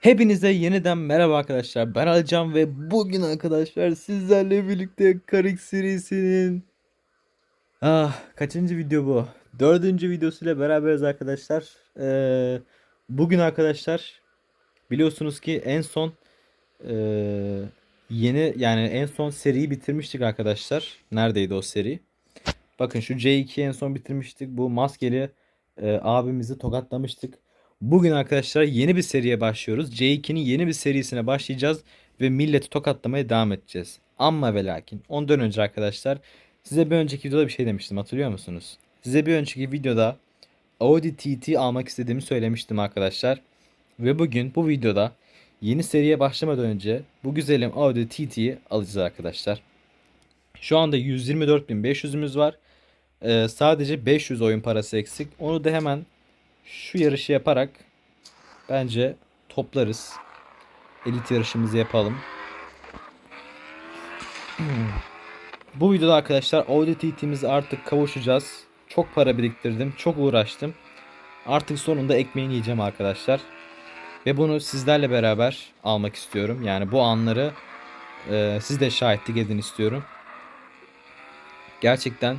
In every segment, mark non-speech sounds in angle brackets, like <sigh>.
Hepinize yeniden merhaba arkadaşlar. Ben Alcan ve bugün arkadaşlar sizlerle birlikte Karık serisinin ah kaçıncı video bu? Dördüncü videosuyla beraberiz arkadaşlar. Ee, bugün arkadaşlar biliyorsunuz ki en son ee, yeni yani en son seriyi bitirmiştik arkadaşlar. Neredeydi o seri? Bakın şu C2'yi en son bitirmiştik. Bu maskeli e, abimizi tokatlamıştık. Bugün arkadaşlar yeni bir seriye başlıyoruz. C2'nin yeni bir serisine başlayacağız ve milleti tokatlamaya devam edeceğiz. Amma ve lakin ondan önce arkadaşlar size bir önceki videoda bir şey demiştim hatırlıyor musunuz? Size bir önceki videoda Audi TT almak istediğimi söylemiştim arkadaşlar. Ve bugün bu videoda yeni seriye başlamadan önce bu güzelim Audi TT'yi alacağız arkadaşlar. Şu anda 124.500'ümüz var. Ee, sadece 500 oyun parası eksik. Onu da hemen şu yarışı yaparak bence toplarız. Elit yarışımızı yapalım. <clears throat> Bu videoda arkadaşlar Audi TT'mize artık kavuşacağız. Çok para biriktirdim. Çok uğraştım. Artık sonunda ekmeğini yiyeceğim arkadaşlar. Ve bunu sizlerle beraber almak istiyorum. Yani bu anları e, siz de şahitlik edin istiyorum. Gerçekten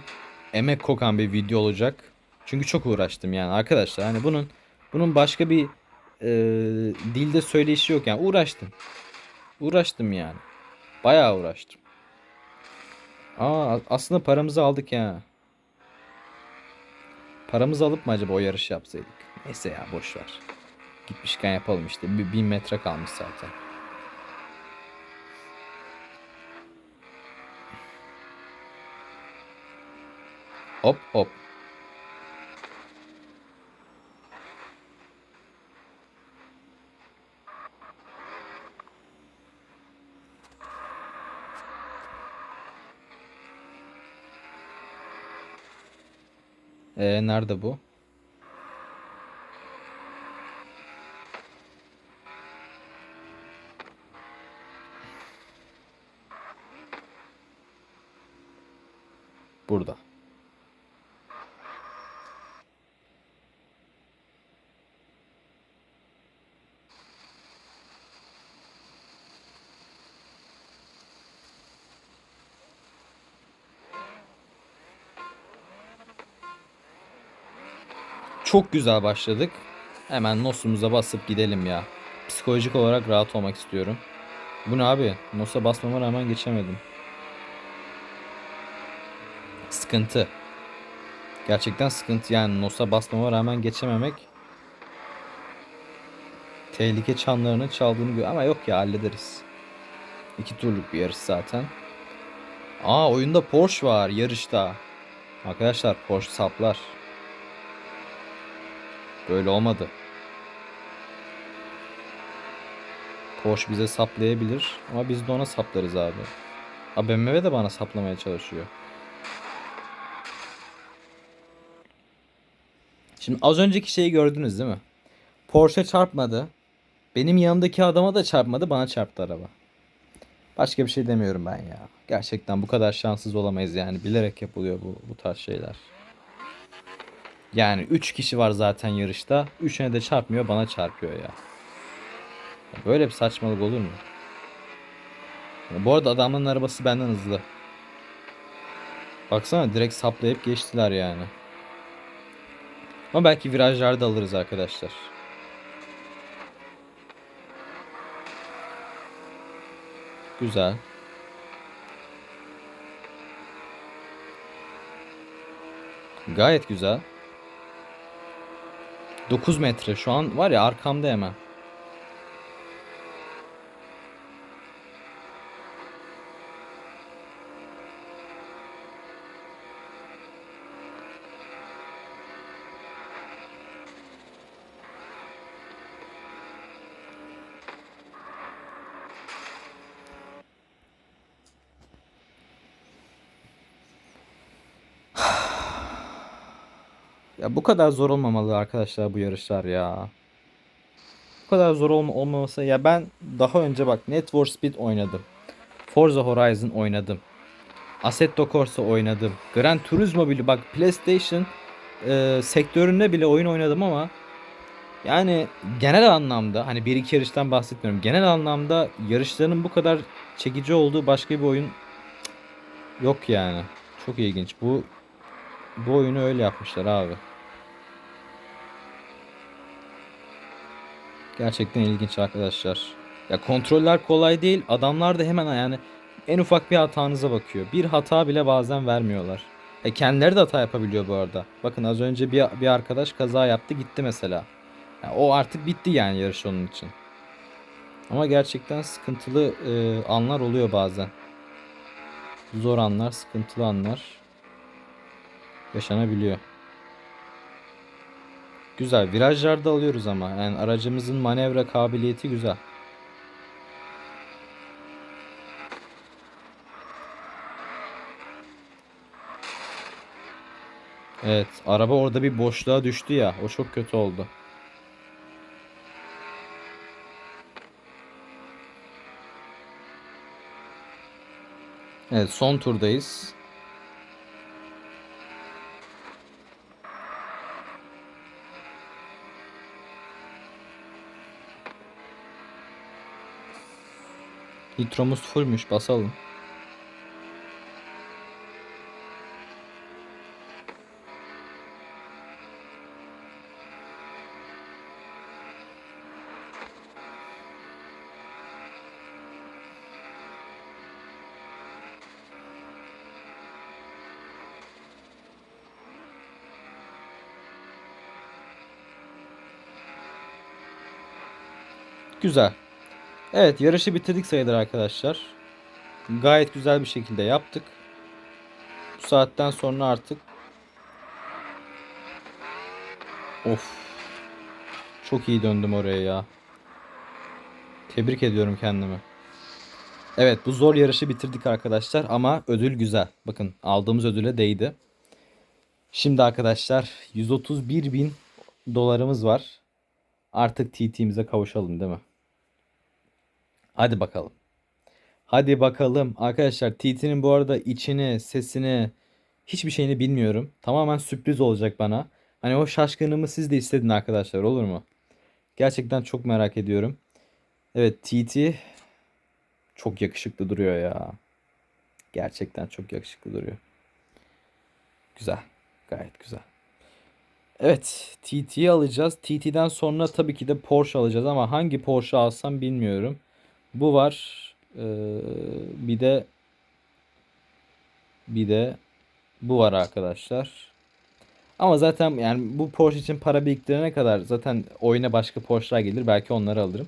emek kokan bir video olacak. Çünkü çok uğraştım yani arkadaşlar. Hani bunun bunun başka bir e, dilde söyleyişi yok yani uğraştım. Uğraştım yani. Bayağı uğraştım. Aa aslında paramızı aldık ya. Paramızı alıp mı acaba o yarışı yapsaydık? Neyse ya boş ver. Gitmişken yapalım işte. Bir bin metre kalmış zaten. Hop hop. Ee, nerede bu? Burada. Çok güzel başladık. Hemen nosumuza basıp gidelim ya. Psikolojik olarak rahat olmak istiyorum. Bu ne abi? Nosa basmama rağmen geçemedim. Sıkıntı. Gerçekten sıkıntı yani Nosa basmama rağmen geçememek. Tehlike çanlarını çaldığını gör ama yok ya hallederiz. İki turluk bir yarış zaten. Aa oyunda Porsche var yarışta. Arkadaşlar Porsche saplar. Böyle olmadı. Porsche bize saplayabilir ama biz de ona saplarız abi. BMW de bana saplamaya çalışıyor. Şimdi az önceki şeyi gördünüz değil mi? Porsche çarpmadı. Benim yanımdaki adama da çarpmadı, bana çarptı araba. Başka bir şey demiyorum ben ya. Gerçekten bu kadar şanssız olamayız yani. Bilerek yapılıyor bu, bu tarz şeyler. Yani 3 kişi var zaten yarışta. 3'üne de çarpmıyor bana çarpıyor ya. Böyle bir saçmalık olur mu? Bu arada adamın arabası benden hızlı. Baksana direkt saplayıp geçtiler yani. Ama belki virajlarda alırız arkadaşlar. Güzel. Gayet güzel. 9 metre şu an var ya arkamda hemen. Ya bu kadar zor olmamalı arkadaşlar bu yarışlar ya. Bu kadar zor olma olmaması ya ben daha önce bak Need for Speed oynadım. Forza Horizon oynadım. Assetto Corsa oynadım. Gran Turismo bile bak PlayStation e, sektöründe bile oyun oynadım ama Yani genel anlamda hani bir iki yarıştan bahsetmiyorum. Genel anlamda yarışların bu kadar çekici olduğu başka bir oyun yok yani. Çok ilginç. Bu bu oyunu öyle yapmışlar abi. Gerçekten ilginç arkadaşlar. Ya kontroller kolay değil. Adamlar da hemen yani en ufak bir hatanıza bakıyor. Bir hata bile bazen vermiyorlar. E kendileri de hata yapabiliyor bu arada. Bakın az önce bir, bir arkadaş kaza yaptı gitti mesela. Ya o artık bitti yani yarış onun için. Ama gerçekten sıkıntılı e, anlar oluyor bazen. Zor anlar, sıkıntılı anlar yaşanabiliyor. Güzel. Virajlarda alıyoruz ama. Yani aracımızın manevra kabiliyeti güzel. Evet. Araba orada bir boşluğa düştü ya. O çok kötü oldu. Evet. Son turdayız. Nitromuz fullmüş basalım. Güzel. Evet yarışı bitirdik sayılır arkadaşlar. Gayet güzel bir şekilde yaptık. Bu saatten sonra artık Of. Çok iyi döndüm oraya ya. Tebrik ediyorum kendimi. Evet bu zor yarışı bitirdik arkadaşlar ama ödül güzel. Bakın aldığımız ödüle değdi. Şimdi arkadaşlar 131 bin dolarımız var. Artık TT'mize kavuşalım değil mi? Hadi bakalım. Hadi bakalım. Arkadaşlar TT'nin bu arada içini, sesini, hiçbir şeyini bilmiyorum. Tamamen sürpriz olacak bana. Hani o şaşkınlığımı siz de istedin arkadaşlar olur mu? Gerçekten çok merak ediyorum. Evet TT çok yakışıklı duruyor ya. Gerçekten çok yakışıklı duruyor. Güzel. Gayet güzel. Evet TT'yi alacağız. TT'den sonra tabii ki de Porsche alacağız ama hangi Porsche alsam bilmiyorum. Bu var. Ee, bir de bir de bu var arkadaşlar. Ama zaten yani bu Porsche için para biriktirene kadar zaten oyuna başka Porsche'lar gelir. Belki onları alırım.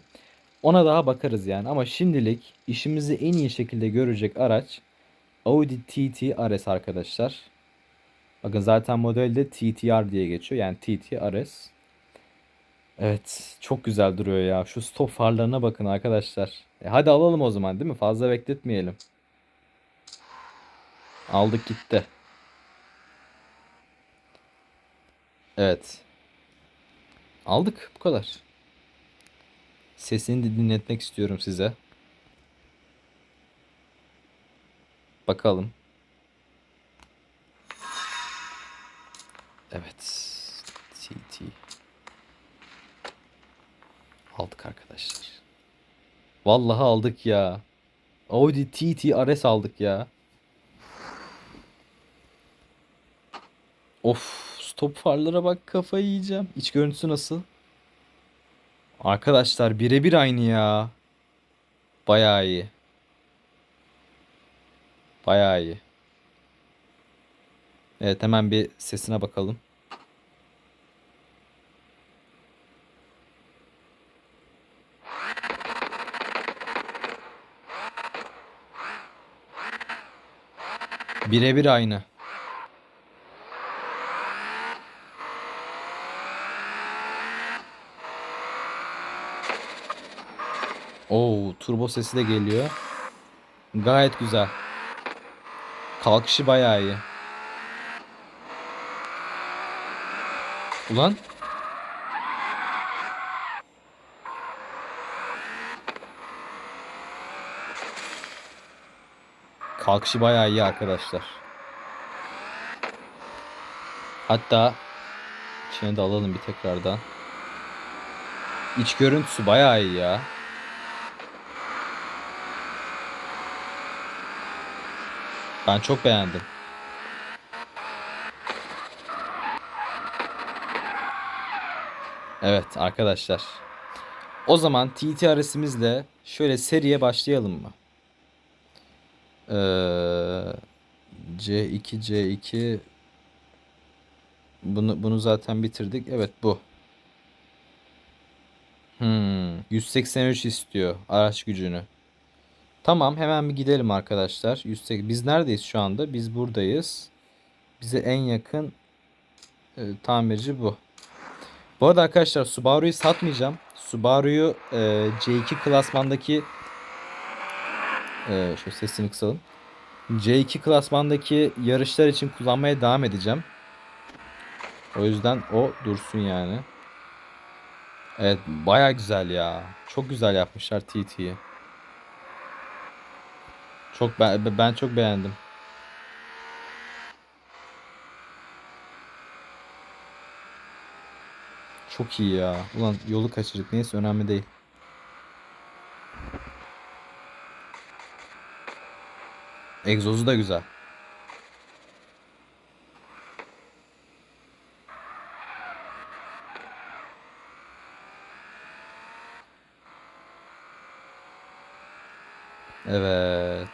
Ona daha bakarız yani. Ama şimdilik işimizi en iyi şekilde görecek araç Audi TT RS arkadaşlar. Bakın zaten modelde TTR diye geçiyor. Yani TT RS. Evet, çok güzel duruyor ya. Şu stop farlarına bakın arkadaşlar. E hadi alalım o zaman değil mi? Fazla bekletmeyelim. Aldık gitti. Evet. Aldık bu kadar. Sesini dinletmek istiyorum size. Bakalım. Evet. TT. Aldık arkadaşlar. Vallahi aldık ya. Audi TT RS aldık ya. Of stop farlara bak kafayı yiyeceğim. İç görüntüsü nasıl? Arkadaşlar birebir aynı ya. Bayağı iyi. Bayağı iyi. Evet hemen bir sesine bakalım. Birebir aynı. Oo, turbo sesi de geliyor. Gayet güzel. Kalkışı bayağı iyi. Ulan. Kalkışı bayağı iyi arkadaşlar. Hatta içine de alalım bir tekrardan. İç görüntüsü bayağı iyi ya. Ben çok beğendim. Evet arkadaşlar. O zaman TT RS'imizle şöyle seriye başlayalım mı? Ee, C2 C2 bunu bunu zaten bitirdik. Evet bu. Hmm, 183 istiyor araç gücünü. Tamam hemen bir gidelim arkadaşlar. 108 biz neredeyiz şu anda? Biz buradayız. Bize en yakın e, tamirci bu. Bu arada arkadaşlar Subaru'yu satmayacağım. Subaru'yu e, C2 klasmandaki e, şöyle sesini kısalım. C2 klasmandaki yarışlar için kullanmaya devam edeceğim. O yüzden o dursun yani. Evet baya güzel ya. Çok güzel yapmışlar TT'yi. Çok ben, ben çok beğendim. Çok iyi ya. Ulan yolu kaçırdık. Neyse önemli değil. Egzozu da güzel. Evet.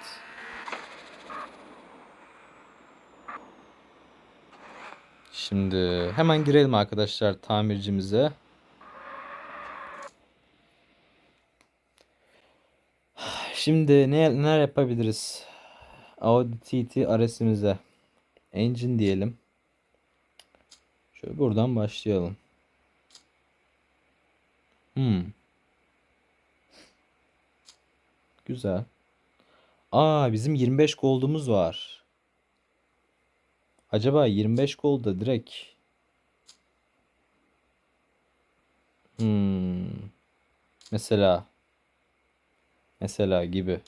Şimdi hemen girelim arkadaşlar tamircimize. Şimdi ne neler yapabiliriz? Audi TT RS'imize engine diyelim. Şöyle buradan başlayalım. Hmm. Güzel. Aa bizim 25 gold'umuz var. Acaba 25 gold'da direkt Hmm. Mesela mesela gibi.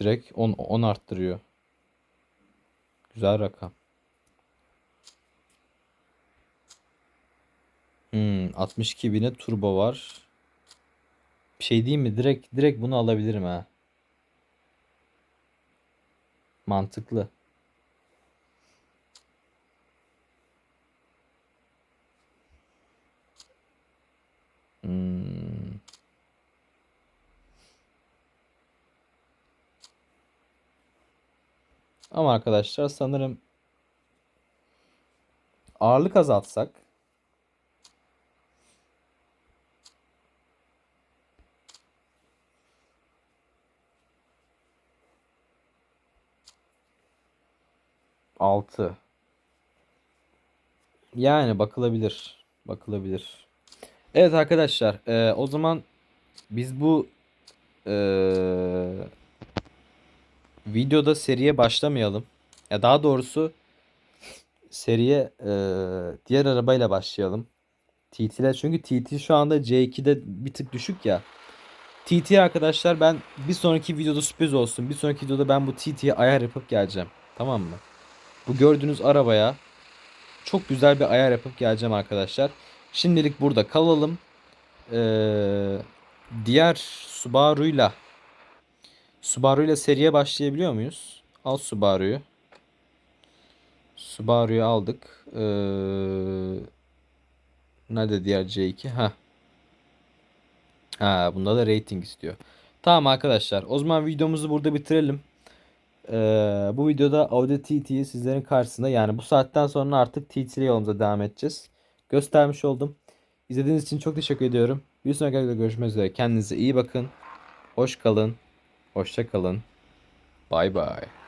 Direkt 10 10 arttırıyor. Güzel rakam. Hmm, 62 bine turbo var. Bir şey diyeyim mi? Direkt direkt bunu alabilirim ha. Mantıklı. Hmm. Ama arkadaşlar sanırım ağırlık azaltsak altı. Yani bakılabilir. Bakılabilir. Evet arkadaşlar, e, o zaman biz bu e, videoda seriye başlamayalım. Ya daha doğrusu seriye e, diğer arabayla başlayalım. TT'ler çünkü TT şu anda C2'de bir tık düşük ya. TT arkadaşlar ben bir sonraki videoda sürpriz olsun. Bir sonraki videoda ben bu TT'ye ayar yapıp geleceğim. Tamam mı? Bu gördüğünüz arabaya çok güzel bir ayar yapıp geleceğim arkadaşlar. Şimdilik burada kalalım. Ee, diğer Subaru'yla Subaru'yla seriye başlayabiliyor muyuz? Al Subaru'yu. Subaru'yu aldık. Ee, nerede diğer C2? Ha. Ha, bunda da rating istiyor. Tamam arkadaşlar. O zaman videomuzu burada bitirelim. Ee, bu videoda Audi TT'yi sizlerin karşısında yani bu saatten sonra artık TT yolumuza devam edeceğiz. Göstermiş oldum. İzlediğiniz için çok teşekkür ediyorum. Bir sonraki videoda görüşmek üzere. Kendinize iyi bakın. Hoş kalın. Hoşça kalın. Bay bay.